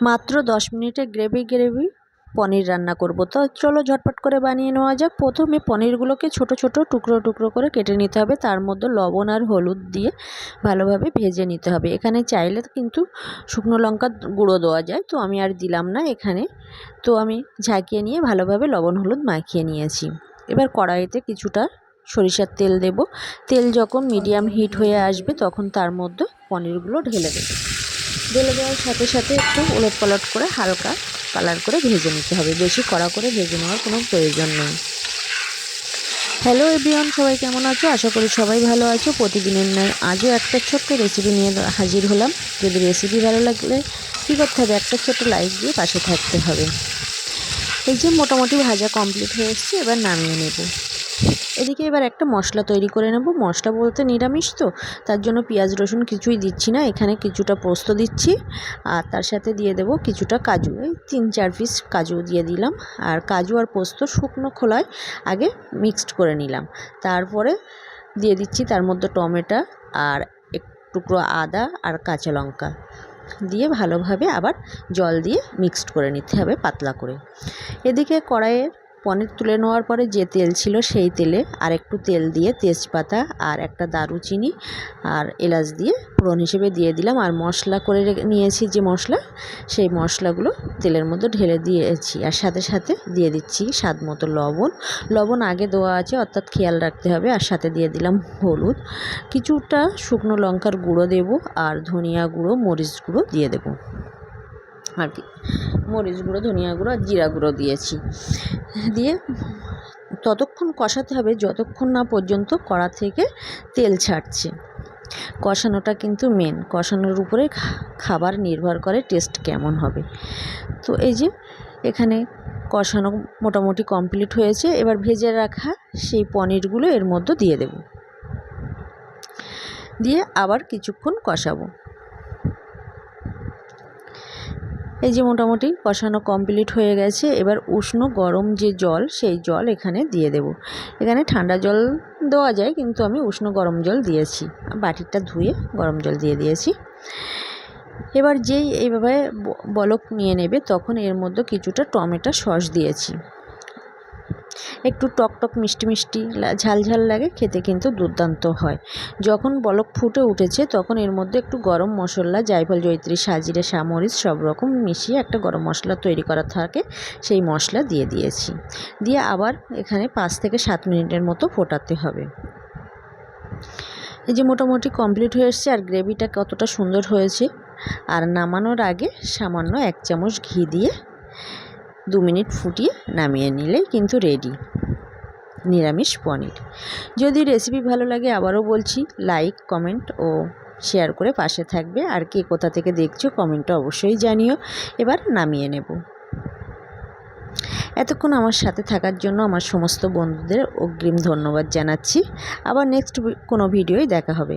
মাত্র দশ মিনিটে গ্রেভি গ্রেভি পনির রান্না করব। তো চলো ঝটপট করে বানিয়ে নেওয়া যাক। প্রথমে পনিরগুলোকে ছোট ছোট টুকরো টুকরো করে কেটে নিতে হবে। তার মধ্যে লবণ আর হলুদ দিয়ে ভালোভাবে ভেজে নিতে হবে। এখানে চাইলে কিন্তু শুকনো লঙ্কা গুঁড়ো দেওয়া যায়। তো আমি আর দিলাম না এখানে। তো আমি ঝাঁকিয়ে নিয়ে ভালোভাবে লবণ হলুদ মাখিয়ে নিয়েছি। এবার কড়াইতে কিছুটা সরিষার তেল দেব। তেল যখন মিডিয়াম হিট হয়ে আসবে তখন তার মধ্যে পনিরগুলো ঢেলে দেবো। ঢেলে দেওয়ার সাথে সাথে একটু উলট পালট করে হালকা কালার করে ভেজে নিতে হবে। বেশি কড়া করে ভেজে নেওয়ার কোনো প্রয়োজন নেই। হ্যালো এভরিওয়ান সবাই কেমন আছো? আশা করি সবাই ভালো আছো। প্রতিদিনের নয় আজও একটা ছোট্ট রেসিপি নিয়ে হাজির হলাম। যদি রেসিপি ভালো লাগলে কী করতে হবে একটা ছোট্ট লাইক দিয়ে পাশে থাকতে হবে। এই যে মোটামুটি ভাজা কমপ্লিট হয়ে এসছে, এবার নামিয়ে নেব। এদিকে এবার একটা মশলা তৈরি করে নেব। মশলা বলতে নিরামিষ তো, তার জন্য পেঁয়াজ, রসুন কিছুই দিচ্ছি না। এখানে কিছুটা পোস্ত দিচ্ছি আর তার সাথে দিয়ে দেব কিছুটা কাজু। এই তিন, চার পিস কাজু দিয়ে দিলাম আর কাজু আর পোস্ত শুকনো খোলায় আগে মিক্সড করে নিলাম। তারপরে দিয়ে দিচ্ছি তার মধ্যে টমেটো আর এক টুকরো আদা আর কাঁচা লঙ্কা দিয়ে ভালোভাবে আবার জল দিয়ে মিক্সড করে নিতে হবে পাতলা করে। এদিকে কড়াইয়ের পনির তুলে নেওয়ার পরে যে তেল ছিল সেই তেলে আর একটু তেল দিয়ে তেজপাতা আর একটা দারুচিনি আর এলাচ দিয়ে ফোড়ন হিসেবে দিয়ে দিলাম। আর মশলা করে নিয়েছি যে মশলা, সেই মশলাগুলো তেলের মধ্যে ঢেলে দিয়েছি। আর সাথে সাথে দিয়ে দিচ্ছি স্বাদ মতো লবণ। লবণ আগে দেওয়া আছে, অর্থাৎ খেয়াল রাখতে হবে। আর সাথে দিয়ে দিলাম হলুদ। কিছুটা শুকনো লঙ্কার গুঁড়ো দেব আর ধনিয়া গুঁড়ো, মরিচ গুঁড়ো দিয়ে দেবো। আর কি? মরিচ গুঁড়ো, ধনিয়া গুঁড়ো আর জিরা গুঁড়ো দিয়েছি। দিয়ে ততক্ষণ কষাতে হবে, যতক্ষণ না পর্যন্ত কড়া থেকে তেল ছাড়ছে। কষানোটা কিন্তু মেন কষানোর উপরে খাবার নির্ভর করে টেস্ট কেমন হবে। তো এই যে এখানে কষানো মোটামুটি কমপ্লিট হয়েছে, এবার ভেজে রাখা সেই পনিরগুলো এর মধ্যে দিয়ে দেব। দিয়ে আবার কিছুক্ষণ কষাবো। এই যে মোটামুটি কষানো কমপ্লিট হয়ে গেছে, এবার উষ্ণ গরম যে জল, সেই জল এখানে দিয়ে দেব। এখানে ঠান্ডা জল দেওয়া যায়, কিন্তু আমি উষ্ণ গরম জল দিয়েছি। বাটিটা ধুয়ে গরম জল দিয়ে দিয়েছি। এবার যেই এইভাবে বলক নিয়ে নেবে, তখন এর মধ্যে কিছুটা টমেটো সস দিয়েছি। একটু টক টক মিষ্টি মিষ্টি ঝাল ঝাল লাগে, খেতে কিন্তু দুর্দান্ত হয়। যখন বলক ফুটে উঠেছে, তখন এর মধ্যে একটু গরম মশলা, জায়ফল, জয়ত্রী, সাজিরে সামরিচ সব রকম মিশিয়ে একটা গরম মশলা তৈরি করা থাকে, সেই মশলা দিয়ে দিয়েছি। দিয়ে আবার এখানে পাঁচ থেকে সাত মিনিটের মতো ফোটাতে হবে। এই যে মোটামুটি কমপ্লিট হয়ে এসছে, আর গ্রেভিটা কতটা সুন্দর হয়েছে। আর নামানোর আগে সামান্য এক চামচ ঘি দিয়ে দু মিনিট ফুটিয়ে নামিয়ে নিলেই কিন্তু রেডি নিরামিষ পনির। যদি রেসিপি ভালো লাগে আবারও বলছি লাইক কমেন্ট ও শেয়ার করে পাশে থাকবে। আর কে কোথা থেকে দেখছ কমেন্টটা অবশ্যই জানিও। এবার নামিয়ে নেব। এতক্ষণ আমার সাথে থাকার জন্য আমার সমস্ত বন্ধুদের অগ্রিম ধন্যবাদ জানাচ্ছি। আবার নেক্সট কোনো ভিডিওই দেখা হবে।